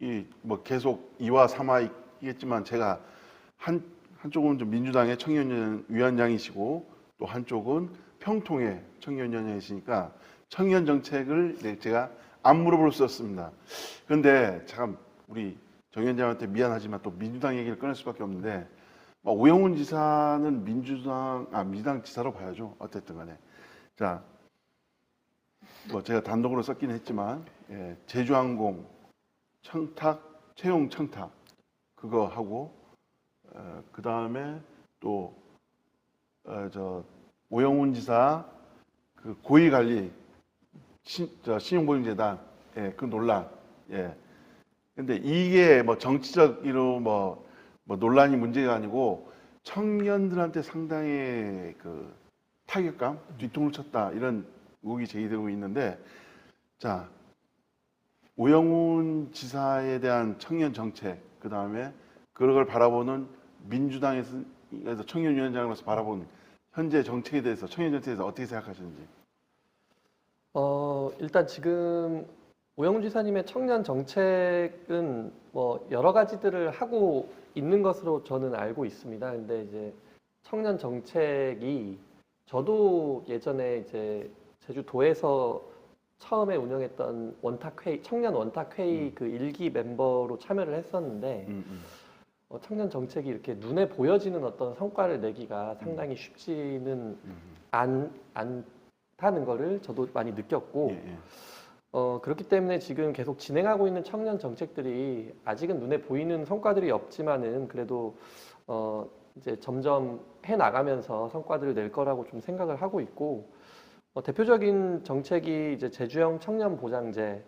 이뭐 계속 이와 삼화이겠지만 제가 한 한쪽은 좀 민주당의 청년연 위원장이시고 또 한쪽은 평통의 청년위원장이시니까 청년 정책을 네, 제가 안 물어볼 수 없습니다. 그런데 참 우리 정 위원장한테 미안하지만 또 민주당 얘기를 꺼낼 수밖에 없는데 뭐 오영훈 지사는 민주당 아 민주당 지사로 봐야죠. 어쨌든 간에 자. 뭐 제가 단독으로 썼긴 했지만 예, 제주항공 청탁 채용 청탁 그거 하고 어, 그 다음에 또 어, 저 오영훈 지사 그 고위 관리 신, 저 신용보증재단 예, 그 논란 예. 근데 이게 뭐 정치적으로 뭐, 뭐 논란이 문제가 아니고 청년들한테 상당히 그 타격감 뒤통을 쳤다 이런 의혹이 제기되고 있는데 자 오영훈 지사에 대한 청년 정책 그 다음에 그걸 바라보는 민주당에서 청년위원장으로서 바라본 현재 정책에 대해서 청년 정책에 대해서 어떻게 생각하시는지 어, 일단 지금 오영훈 지사님의 청년 정책은 뭐 여러 가지들을 하고 있는 것으로 저는 알고 있습니다. 근데 이제 청년 정책이 저도 예전에 이제 제주도에서 처음에 운영했던 원탁회의, 청년 원탁회의 그 일기 멤버로 참여를 했었는데 음, 음. 어, 청년 정책이 이렇게 눈에 보여지는 어떤 성과를 내기가 상당히 쉽지는 음. 안, 않다는 거를 저도 많이 느꼈고 예, 예. 어, 그렇기 때문에 지금 계속 진행하고 있는 청년 정책들이 아직은 눈에 보이는 성과들이 없지만은 그래도 어, 이제 점점 해 나가면서 성과들을 낼 거라고 좀 생각을 하고 있고 어, 대표적인 정책이 이제 제주형 청년 보장제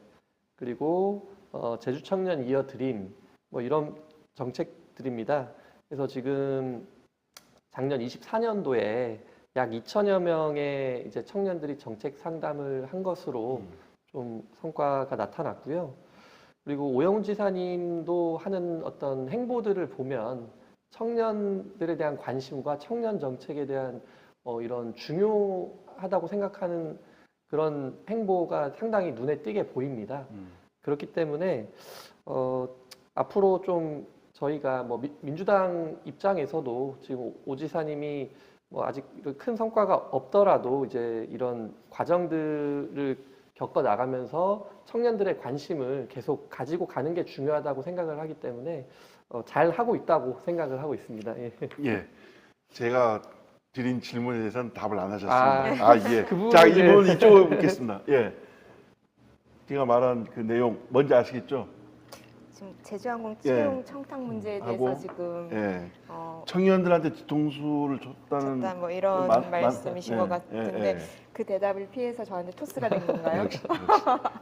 그리고 어, 제주 청년 이어 드림 뭐 이런 정책들입니다. 그래서 지금 작년 24년도에 약 2천여 명의 이제 청년들이 정책 상담을 한 것으로 음. 좀 성과가 나타났고요. 그리고 오영훈 지사님도 하는 어떤 행보들을 보면 청년들에 대한 관심과 청년 정책에 대한 어, 이런 중요 하다고 생각하는 그런 행보가 상당히 눈에 띄게 보입니다. 음. 그렇기 때문에 어, 앞으로 좀 저희가 뭐 미- 민주당 입장에서도 지금 오 지사님이 뭐 아직 큰 성과가 없더라도 이제 이런 과정들을 겪어 나가면서 청년들의 관심을 계속 가지고 가는 게 중요하다고 생각을 하기 때문에 어, 잘 하고 있다고 생각을 하고 있습니다. 예. 예. 제가 드린 질문에 대해서는 답을 안 아, 하셨습니다. 아, 예. 그 자, 이 이제- 부분 이쪽으로 묻겠습니다. 예. 제가 말한 그 내용 뭔지 아시겠죠? 지금 제주항공 예. 채용 청탁 문제에 대해서 하고, 지금 예. 어, 청년들한테 뒤통수를 줬다는 뭐 이런 마- 마- 말씀이신 예, 것 같은데 예, 예. 그 대답을 피해서 저한테 토스가 된 건가요? 역시, 역시.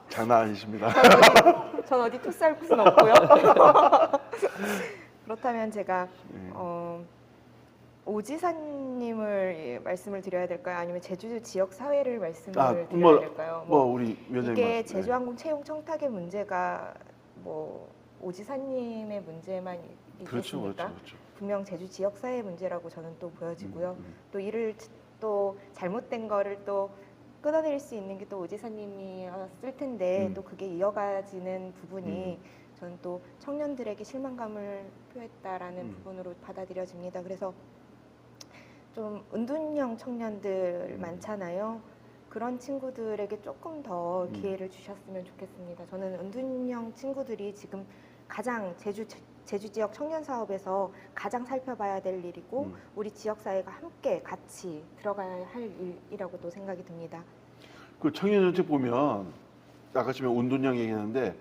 장난 아니십니다. 전 어디, 전 어디 토스할 곳은 없고요. 그렇다면 제가 예. 어, 오지사님을 예, 말씀을 드려야 될까요? 아니면 제주 지역 사회를 말씀을 아, 드려야 뭐, 될까요? 뭐 우리 위원장님 이게 말씀- 제주항공 채용 청탁의 문제가 뭐 오지사님의 문제만 예. 그렇죠, 있겠습니까? 그렇죠, 그렇죠. 분명 제주 지역 사회 문제라고 저는 또 보여지고요. 음, 음. 또 이를 또 잘못된 거를 또 끊어낼 수 있는 게 또 오지사님이었을 텐데 음. 또 그게 이어가지는 부분이 저는 또 청년들에게 실망감을 표했다라는 음. 부분으로 받아들여집니다. 그래서 좀 은둔형 청년들 음. 많잖아요. 그런 친구들에게 조금 더 음. 기회를 주셨으면 좋겠습니다. 저는 은둔형 친구들이 지금 가장 제주 제주 지역 청년 사업에서 가장 살펴봐야 될 일이고 음. 우리 지역 사회가 함께 같이 들어가야 할 일이라고도 생각이 듭니다. 그 청년 정책 보면 아까 지금 운동량 얘기했는데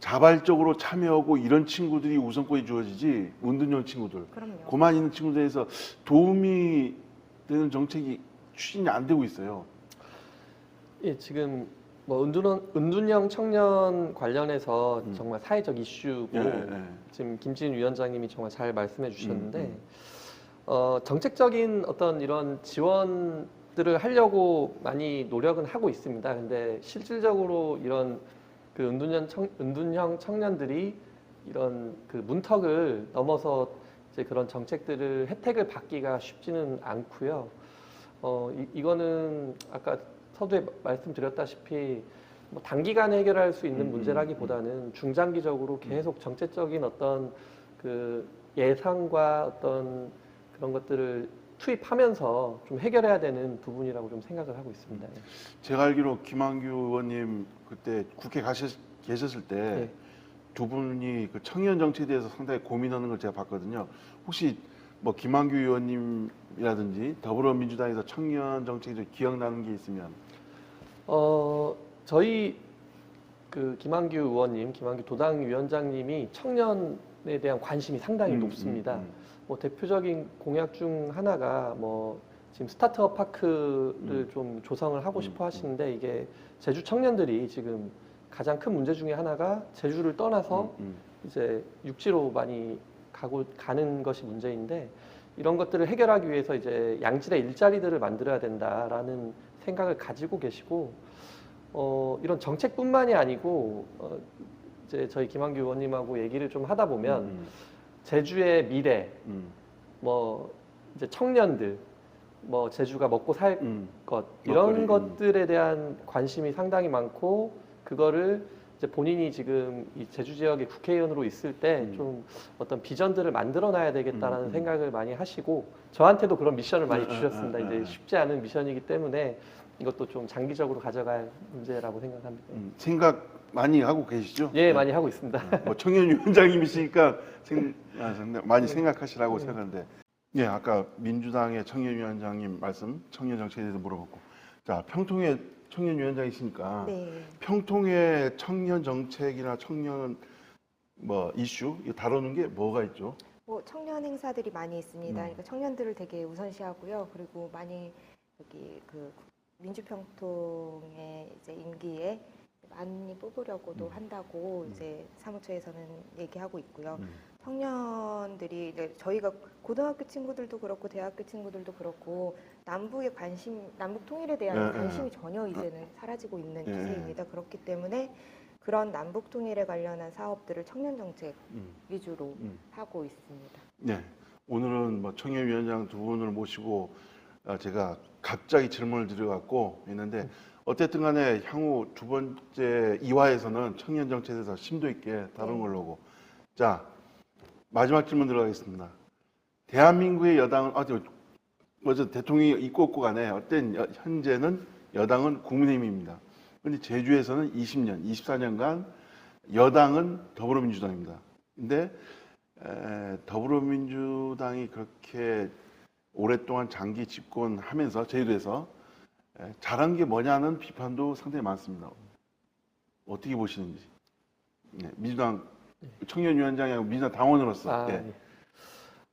자발적으로 참여하고 이런 친구들이 우선권이 주어지지 운동형 친구들 그럼요. 고만 있는 친구들에서 도움이 되는 정책이 추진이 안 되고 있어요. 예, 지금 뭐 은둔 은둔형 청년 관련해서 음. 정말 사회적 이슈고 예, 예. 지금 김진 위원장님이 정말 잘 말씀해 주셨는데 음, 음. 어, 정책적인 어떤 이런 지원들을 하려고 많이 노력은 하고 있습니다. 근데 실질적으로 이런 그 은둔형, 청, 은둔형 청년들이 이런 그 문턱을 넘어서 이제 그런 정책들을 혜택을 받기가 쉽지는 않고요. 어, 이, 이거는 아까 서두에 말씀드렸다시피 뭐 단기간에 해결할 수 있는 음, 음, 문제라기보다는 중장기적으로 계속 정책적인 어떤 그 예상과 어떤 그런 것들을 투입하면서 좀 해결해야 되는 부분이라고 좀 생각을 하고 있습니다. 예. 제가 알기로 김한규 의원님 그때 국회 가셨, 계셨을 때두 네. 분이 그 청년 정치에 대해서 상당히 고민하는 걸 제가 봤거든요. 혹시 뭐 김한규 의원님이라든지 더불어민주당에서 청년 정책이 좀 기억나는 게 있으면 어, 저희 그 김한규 의원님, 김한규 도당 위원장님이 청년에 대한 관심이 상당히 음, 높습니다. 음, 뭐 대표적인 공약 중 하나가 뭐 지금 스타트업 파크를 음. 좀 조성을 하고 음, 싶어 하시는데 이게 제주 청년들이 지금 가장 큰 문제 중에 하나가 제주를 떠나서 음, 음, 이제 육지로 많이 가고 가는 것이 문제인데 이런 것들을 해결하기 위해서 이제 양질의 일자리들을 만들어야 된다라는 생각을 가지고 계시고 어, 이런 정책뿐만이 아니고 어, 이제 저희 김한규 의원님하고 얘기를 좀 하다 보면 음, 제주의 미래 음, 뭐 이제 청년들 뭐 제주가 먹고 살 음, 것 이런 먹거리, 음. 것들에 대한 관심이 상당히 많고 그거를 이제 본인이 지금 이 제주 지역의 국회의원으로 있을 때 음. 좀 어떤 비전들을 만들어놔야 되겠다라는 음, 음. 생각을 많이 하시고 저한테도 그런 미션을 많이 음, 음, 주셨습니다. 음, 음, 음. 이제 쉽지 않은 미션이기 때문에 이것도 좀 장기적으로 가져갈 문제라고 생각합니다. 음, 생각 많이 하고 계시죠? 예, 많이 하고 있습니다. 뭐 청년위원장님이시니까 생, 아, 많이 네. 생각하시라고 네. 생각하는데 예 아까 민주당의 청년위원장님 말씀 청년 정책에 대해서 물어봤고 자 평통의 청년위원장이시니까 네. 평통의 청년 정책이나 청년 뭐 이슈 이거 다루는 게 뭐가 있죠? 뭐 청년 행사들이 많이 있습니다. 음. 그러니까 청년들을 되게 우선시하고요. 그리고 많이 여기 그 민주평통의 이제 임기에 많이 뽑으려고도 음. 한다고 음. 이제 사무처에서는 얘기하고 있고요. 음, 청년들이 이제 저희가 고등학교 친구들도 그렇고 대학교 친구들도 그렇고 남북의 관심, 남북 통일에 대한 네, 관심이 전혀 이제는 사라지고 있는 네. 추세입니다. 그렇기 때문에 그런 남북 통일에 관련한 사업들을 청년 정책 음, 위주로 음. 하고 있습니다. 네 오늘은 뭐 청년위원장 두 분을 모시고 아, 제가 갑자기 질문을 드려갖고 있는데 어쨌든 간에 향후 두 번째 2화에서는 청년 정책에 대해서 심도 있게 다룬 네. 걸로 고 자 마지막 질문 들어가겠습니다. 대한민국의 여당은 어디 먼저 대통령이 있고 없고 간에 어떤 여- 현재는 여당은 국민의힘입니다. 그런데 제주에서는 20년, 24년간 여당은 더불어민주당입니다. 근데 에, 더불어민주당이 그렇게 오랫동안 장기 집권하면서 제주도에서 에, 잘한 게 뭐냐는 비판도 상당히 많습니다. 어떻게 보시는지. 네, 민주당 청년위원장이고 민주당 당원으로서. 아, 예. 예.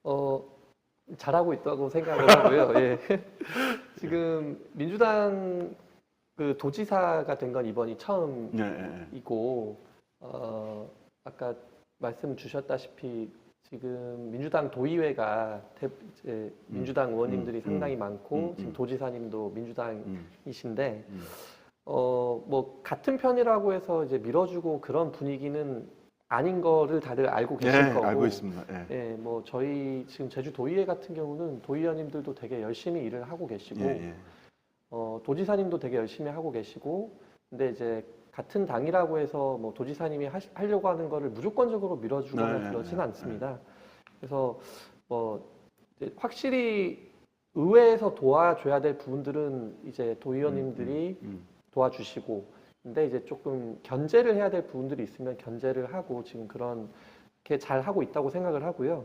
어, 잘하고 있다고 생각을 하고요. 예. 지금 민주당 그 도지사가 된 건 이번이 처음이고, 예, 예, 어, 아까 말씀 주셨다시피 지금 민주당 도의회가 대, 이제 민주당 의원님들이 음, 상당히 음, 많고 음, 지금 음. 도지사님도 음, 민주당이신데 음. 어, 뭐 같은 편이라고 해서 이제 밀어주고 그런 분위기는 아닌 거를 다들 알고 예, 계실 거고. 알고 있습니다. 예. 예, 뭐 저희 지금 제주 도의회 같은 경우는 도의원님들도 되게 열심히 일을 하고 계시고 예, 예. 어, 도지사님도 되게 열심히 하고 계시고 근데 이제 같은 당이라고 해서 뭐 도지사님이 하시, 하려고 하는 거를 무조건적으로 밀어주거나 네, 그러지는 네, 않습니다. 그래서 뭐 이제 확실히 의회에서 도와줘야 될 부분들은 이제 도의원님들이 음, 도와주시고 근데 이제 조금 견제를 해야 될 부분들이 있으면 견제를 하고 지금 그런 게잘 하고 있다고 생각을 하고요.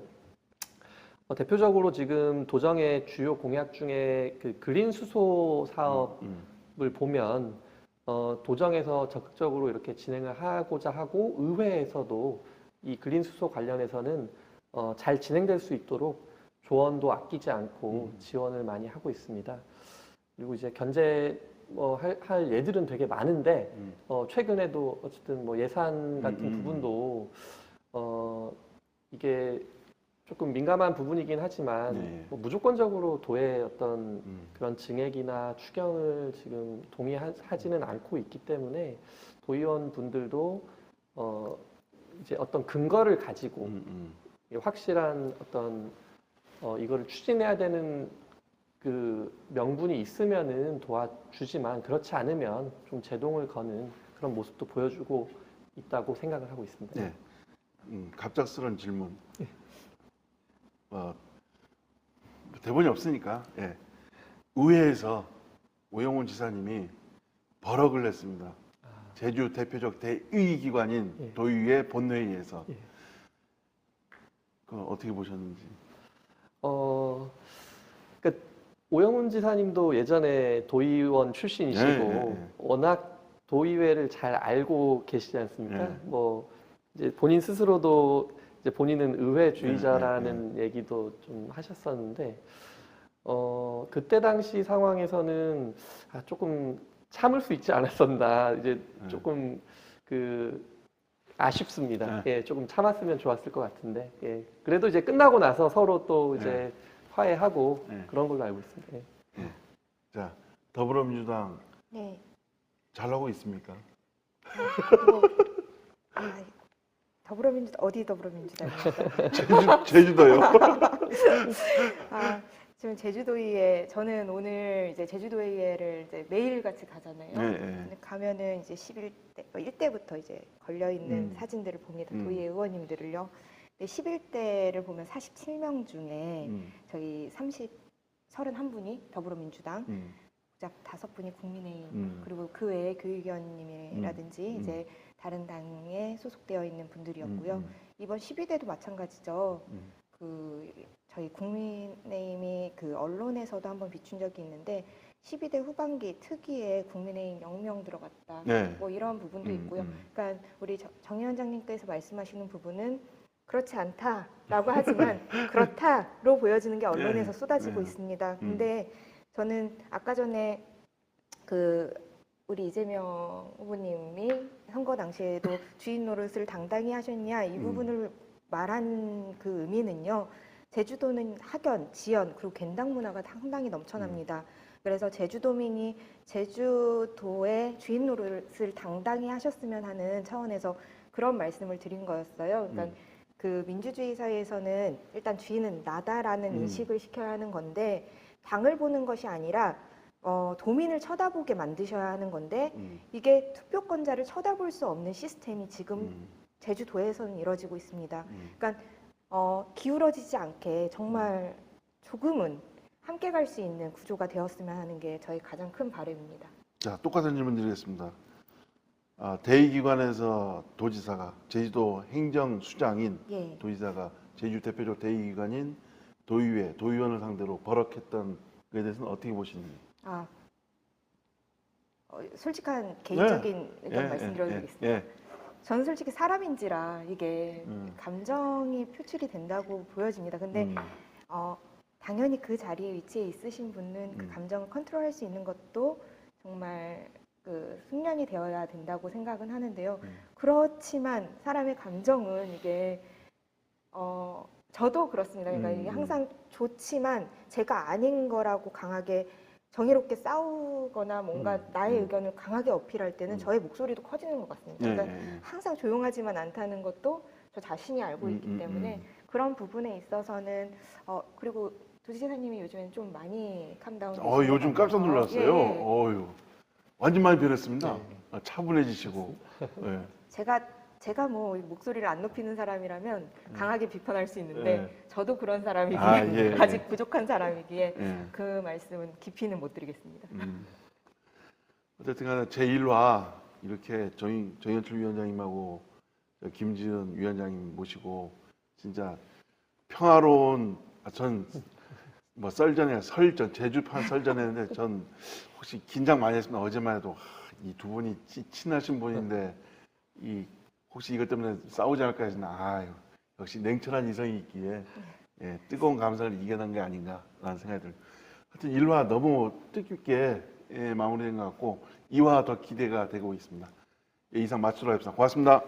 어, 대표적으로 지금 도정의 주요 공약 중에 그 그린 수소 사업을 음, 보면 어, 도정에서 적극적으로 이렇게 진행을 하고자 하고 의회에서도 이 그린 수소 관련해서는 어, 잘 진행될 수 있도록 조언도 아끼지 않고 음. 지원을 많이 하고 있습니다. 그리고 이제 견제 뭐 할, 할 예들은 되게 많은데 음. 어, 최근에도 어쨌든 뭐 예산 같은 음, 음. 부분도 어, 이게 조금 민감한 부분이긴 하지만 네. 뭐 무조건적으로 도의 어떤 음. 그런 증액이나 추경을 지금 동의하지는 않고 있기 때문에 도의원 분들도 어, 이제 어떤 근거를 가지고 음, 음. 이 확실한 어떤 어, 이거를 추진해야 되는 그 명분이 있으면은 도와주지만 그렇지 않으면 좀 제동을 거는 그런 모습도 보여주고 있다고 생각을 하고 있습니다. 네. 음, 갑작스러운 질문. 어, 대본이 없으니까 예. 의회에서 오영훈 지사님이 버럭을 냈습니다. 아, 제주 대표적 대의기관인 예. 도의회 본회의에서 예. 그 어떻게 보셨는지. 어, 오영훈 지사님도 예전에 도의원 출신이시고 네, 네, 네. 워낙 도의회를 잘 알고 계시지 않습니까? 네. 뭐 이제 본인 스스로도 이제 본인은 의회주의자라는 네, 얘기도 좀 하셨었는데 어, 그때 당시 상황에서는 아, 조금 참을 수 있지 않았었나 이제 네. 조금 그 아쉽습니다. 네. 예, 조금 참았으면 좋았을 것 같은데 예, 그래도 이제 끝나고 나서 서로 또 이제 네. 화해하고 네. 그런 걸로 알고 있습니다. 예. 자 더불어민주당 네. 잘하고 있습니까? 뭐, 아, 더불어민주당 어디 더불어민주당입니까? 제주, 제주도요. 아, 지금 제주도의회 저는 오늘 이제 제주도의회를 이제 매일 같이 가잖아요. 네, 네. 근데 가면은 이제 11대 어, 1대부터 이제 걸려 있는 음. 사진들을 봅니다. 음. 도의회 의원님들을요. 근데 11대를 보면 47명 중에 음, 저희 30 31분이 더불어민주당, 음, 자 다섯 분이 국민의힘, 음. 그리고 그 외에 교육위원님이라든지 음. 이제 다른 당에 소속되어 있는 분들이었고요. 음, 이번 12대도 마찬가지죠. 음. 그 저희 국민의힘이 그 언론에서도 한번 비춘 적이 있는데 12대 후반기 특위에 국민의힘 0명 들어갔다. 네. 뭐 이런 부분도 음, 있고요. 음. 그러니까 우리 정- 정 위원장님께서 말씀하시는 부분은 그렇지 않다라고 하지만 그렇다로 보여지는 게 언론에서 네, 쏟아지고 네. 있습니다. 음. 근데 저는 아까 전에 그 우리 이재명 후보님이 선거 당시에도 주인 노릇을 당당히 하셨냐 이 음. 부분을 말한 그 의미는요. 제주도는 학연, 지연 그리고 갠당 문화가 상당히 넘쳐납니다. 그래서 제주도민이 제주도의 주인 노릇을 당당히 하셨으면 하는 차원에서 그런 말씀을 드린 거였어요. 그러니까 음. 그 민주주의 사회에서는 일단 주인은 나다라는 음. 인식을 시켜야 하는 건데 당을 보는 것이 아니라 어, 도민을 쳐다보게 만드셔야 하는 건데 음, 이게 투표권자를 쳐다볼 수 없는 시스템이 지금 음, 제주도에서는 이루어지고 있습니다. 음. 어, 기울어지지 않게 정말 조금은 함께 갈 수 있는 구조가 되었으면 하는 게 저희 가장 큰 바람입니다. 자, 똑같은 질문 드리겠습니다. 아, 대의기관에서 도지사가 제주도 행정수장인 예. 도지사가 제주 대표적 대의기관인 도의회, 도의원을 상대로 버럭했던 것에 대해서는 어떻게 보시는지? 아, 어, 솔직한 개인적인 의견 예, 말씀드려도 예, 되겠습니다. 예, 저는 솔직히 사람인지라 이게 음. 감정이 표출이 된다고 보여집니다. 근데 음, 어, 당연히 그 자리에 위치해 있으신 분은 그 음. 감정을 컨트롤할 수 있는 것도 정말 그 숙련이 되어야 된다고 생각은 하는데요. 음. 그렇지만 사람의 감정은 이게 어, 저도 그렇습니다. 그러니까 음, 이게 음. 항상 좋지만 제가 아닌 거라고 강하게 정의롭게 싸우거나 뭔가 음, 나의 음. 의견을 강하게 어필할 때는 음. 저의 목소리도 커지는 것 같습니다. 예, 그러니까 예, 예. 항상 조용하지만 않다는 것도 저 자신이 알고 음, 있기 음, 때문에 음. 그런 부분에 있어서는 어 그리고 도지사님이 요즘엔 좀 많이 캄다운. 어, 요즘 것 깜짝. 놀랐어요. 예, 예. 어유, 완전 많이 변했습니다. 네. 아, 차분해지시고. 예. 제가 제가 뭐 목소리를 안 높이는 사람이라면 강하게 비판할 수 있는데 음. 예. 저도 그런 사람이기에 아, 예, 예. 아직 부족한 사람이기에 예. 그 말씀은 깊이는 못 드리겠습니다. 음. 어쨌든 간에 제1화 이렇게 정, 정현철 위원장님하고 저 김지은 위원장님 모시고 진짜 평화로운 아, 전 뭐 썰전에 설전 제주판 설전했는데 전 혹시 긴장 많이 했습니다 어제만 해도 이 두 분이 치- 친하신 분인데 이 혹시 이것 때문에 싸우지 않을까 해서 아유 역시 냉철한 이성이 있기에 예, 뜨거운 감성을 이겨낸 게 아닌가라는 생각이 들어요. 하여튼 1화 너무 뜻깊게 예, 마무리된 것 같고 2화 더 기대가 되고 있습니다. 예, 이상 마치도록 하겠습니다. 고맙습니다.